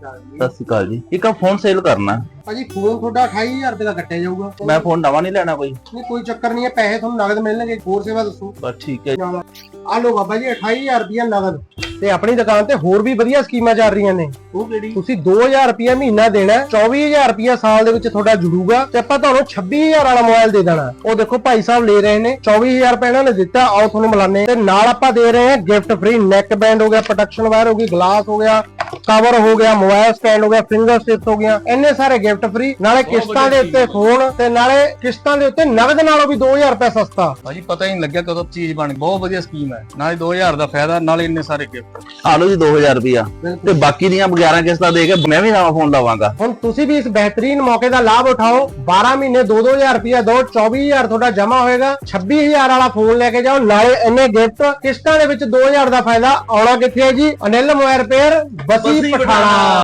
ਸਤਿ ਸ਼੍ਰੀ ਅਕਾਲ ਜੀ। ਇੱਕ ਆ ਫੋਨ ਸੇਲ ਕਰਨਾ। ਭਾਜੀ ਫੋਨ ਤੁਹਾਡਾ 28000 ਰੁਪਏ ਦਾ ਕੱਟਿਆ ਜਾਊਗਾ। ਮੈਂ ਫੋਨ ਨਵਾਂ ਨਹੀਂ ਲੈਣਾ ਕੋਈ। ਨਹੀਂ ਕੋਈ ਚੱਕਰ ਨਹੀਂ ਹੈ ਪੈਸੇ ਤੁਹਾਨੂੰ ਨਗਦ ਮਿਲਣਗੇ। ਹੋਰ ਸੇਵਾ ਦੱਸੋ। ਬਸ ਠੀਕ ਹੈ ਆ ਲੋ ਬਾਬਾ ਜੀ 28000 ਰੁਪਏ ਨਗਦ। ਤੇ ਆਪਣੀ ਦੁਕਾਨ ਤੇ ਹੋਰ ਵੀ ਵਧੀਆ ਸਕੀਮਾਂ ਚੱਲ ਰਹੀਆਂ ਨੇ। ਉਹ ਕਿਹੜੀ? ਤੁਸੀਂ 2000 ਰੁਪਏ ਮਹੀਨਾ ਦੇਣਾ ਹੈ, 24000 ਰੁਪਏ ਸਾਲ ਦੇ ਵਿੱਚ ਤੁਹਾਡਾ ਜੁੜੂਗਾ ਤੇ ਆਪਾਂ ਤੁਹਾਨੂੰ 26000 ਵਾਲਾ ਮੋਬਾਈਲ ਦੇ ਦੇਣਾ। ਉਹ ਦੇਖੋ ਭਾਈ ਸਾਹਿਬ ਲੈ ਰਹੇ ਨੇ 24000 ਰੁਪਏ ਇਹਨਾਂ ਨੇ ਦਿੱਤਾ ਆਓ ਤੁਹਾਨੂੰ ਮਿਲਾਨੇ। ਤੇ ਨਾਲ ਆਪਾਂ ਦੇ ਰਹੇ ਹਾਂ ਗਿਫਟ ਫ੍ਰੀ ਨੈਕ ਬੈਂਡ ਹੋ ਗਿਆ ਪ੍ਰੋਟੈਕਸ਼ਨ ਵਾਇਰ ਹੋ ਗਈ ਗਲਾਸ ਹੋ ਗਿਆ ਕਵਰ ਹੋ ਗਿਆ ਮੋਬਾਈਲ ਸਟੈਂਡ ਹੋ ਗਿਆ ਫਿੰਗਰ ਸਟਿਪਸ ਹੋ ਗਿਆ ਇੰਨੇ ਸਾਰੇ ਗਿਫਟ ਫ੍ਰੀ ਨਾਲੇ ਕਿਸ਼ਤਾਂ ਦੇ ਉੱਤੇ ਫੋਨ ਤੇ ਨਾਲੇ ਕਿਸ਼ਤਾਂ ਦੇ ਉੱਤੇ ਨਗਦ ਨਾਲੋਂ ਵੀ 2000 ਰੁਪਏ ਸਸਤਾ। ਭਾਜੀ ਪਤਾ ਹੀ ਨਹੀਂ ਲੱਗਿਆ ਕਦੋਂ ਚੀਜ਼ ਬਣ ਗਈ। ਬਹੁਤ ਵਧੀਆ ਸਕੀਮ ਹੈ। ਨਾਲੇ 2000 ਦਾ ਫਾਇਦਾ ਨਾਲੇ ਇੰਨੇ ਸਾਰੇ ਗਿਫਟ ਆ ਲਓ ਜੀ 2000 ਰੁਪਿਆ ਤੇ ਬਾਕੀ ਦੀਆਂ 11 ਕਿਸ਼ਤਾਂ ਦੇ ਕੇ ਮੈਂ ਵੀ ਨਵਾਂ ਫੋਨ ਲਵਾਂਗਾ। ਹੁਣ ਤੁਸੀਂ ਵੀ ਇਸ ਬਿਹਤਰੀਨ ਮੌਕੇ ਦਾ ਲਾਭ ਉਠਾਓ। 12 ਮਹੀਨੇ 2-2000 ਰੁਪਇਆ ਦਿਓ 24000 ਤੁਹਾਡਾ ਜਮਾ ਹੋਏਗਾ। 26000 ਵਾਲਾ ਫੋਨ ਲੈ ਕੇ ਜਾਓ। ਨਾਲੇ ਇੰਨੇ ਗਿਫਟ ਕਿਸ਼ਤਾਂ ਦੇ ਵਿੱਚ 2000 ਦਾ ਫਾਇਦਾ ਆਉਣਾ ਕਿੱਥੇ ਹੈ ਜੀ? Anil mobile repair Bassi Pathana